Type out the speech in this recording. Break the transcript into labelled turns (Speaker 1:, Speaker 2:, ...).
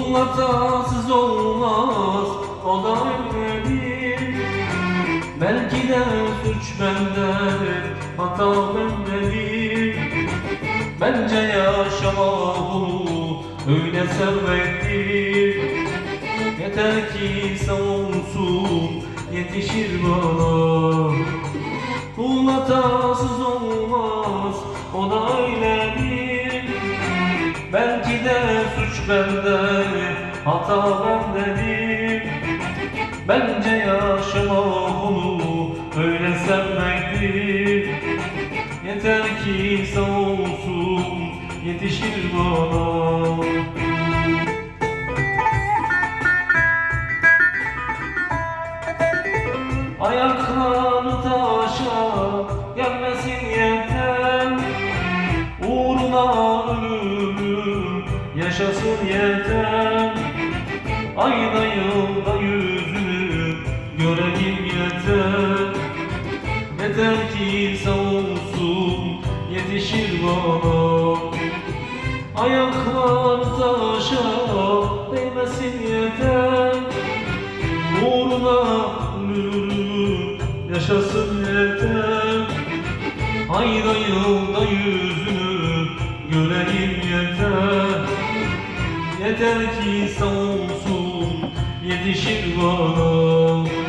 Speaker 1: hatasız olmaz o da öyledir Belki de suç bende hata bendedir Bence yaşama bunu öyle sevmektir Yeter ki savunsun yetişir bana. Kul hatasız olmaz o da öyledir Belki de suç bende hata bendedir Bence yaşama bunu öyle sevmektir Yeter ki sağ olsun yetişir bana. Ayakları taşa gelmesin yeter yaşasın yeter. Ayda yılda yüzünü göreyim yeter. Yeter ki sağ olsun yetişir bana. Ayaklar taşa değmesin yeter. Uğruna ölürüm yaşasın yeter. Ayda yılda yüzünü göreyim yeter Yeter ki sağ olsun yetişir bana?